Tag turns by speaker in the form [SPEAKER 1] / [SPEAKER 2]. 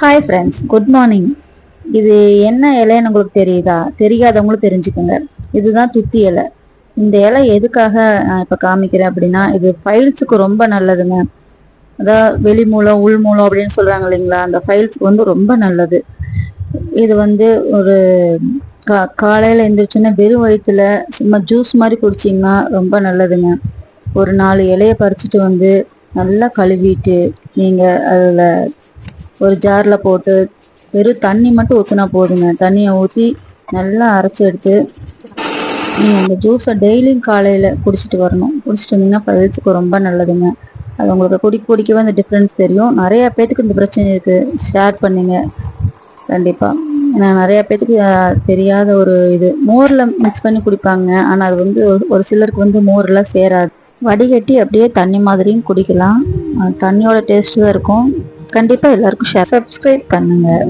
[SPEAKER 1] Hi friends good morning இது என்ன இலைன்னு உங்களுக்கு தெரியுதா? தெரியாதவங்களும் தெரிஞ்சுக்கோங்க. இதுதான் துத்தி இலை. இந்த இலை எதுக்காக நான் இப்போ காமிக்கிறேன் அப்படின்னா இது ஃபைல்ஸுக்கு ரொம்ப நல்லதுங்க. அதாவது வெளி மூலம் உள் மூலம் அப்படின்னு சொல்கிறாங்க இல்லைங்களா? அந்த ஃபைல்ஸுக்கு வந்து ரொம்ப நல்லது. இது வந்து ஒரு கா காலையில் எழுந்திரிச்சோன்னே வெறும் வயிற்றுல சும்மா ஜூஸ் மாதிரி குடிச்சிங்கன்னா ரொம்ப நல்லதுங்க. ஒரு நாலு இலையை பறிச்சுட்டு வந்து நல்லா கழுவிட்டு நீங்கள் அதில் ஒரு ஜாரில் போட்டு வெறும் தண்ணி மட்டும் ஊற்றினா போதுங்க. தண்ணியை ஊற்றி நல்லா அரைச்சி எடுத்து நீங்கள் அந்த ஜூஸை டெய்லியும் காலையில் குடிச்சிட்டு வரணும். குடிச்சிட்டு வந்தீங்கன்னா பயிற்சிக்கு ரொம்ப நல்லதுங்க. அது உங்களுக்கு குடிக்க குடிக்கவே அந்த டிஃப்ரென்ஸ் தெரியும். நிறையா பேத்துக்கு இந்த பிரச்சனை இருக்குது ஷேர் பண்ணுங்க. கண்டிப்பாக ஏன்னா நிறையா பேத்துக்கு தெரியாத ஒரு இது. மோரில் மிக்ஸ் பண்ணி குடிப்பாங்க. ஆனால் அது வந்து ஒரு- ஒரு சிலருக்கு வந்து மோர்லாம் சேராது. வடிகட்டி அப்படியே தண்ணி மாதிரியும் குடிக்கலாம். தண்ணியோட டேஸ்ட்டு தான் இருக்கும். கண்டிப்பாக எல்லாருக்கும் ஷேர் சப்ஸ்கிரைப் பண்ணுங்கள்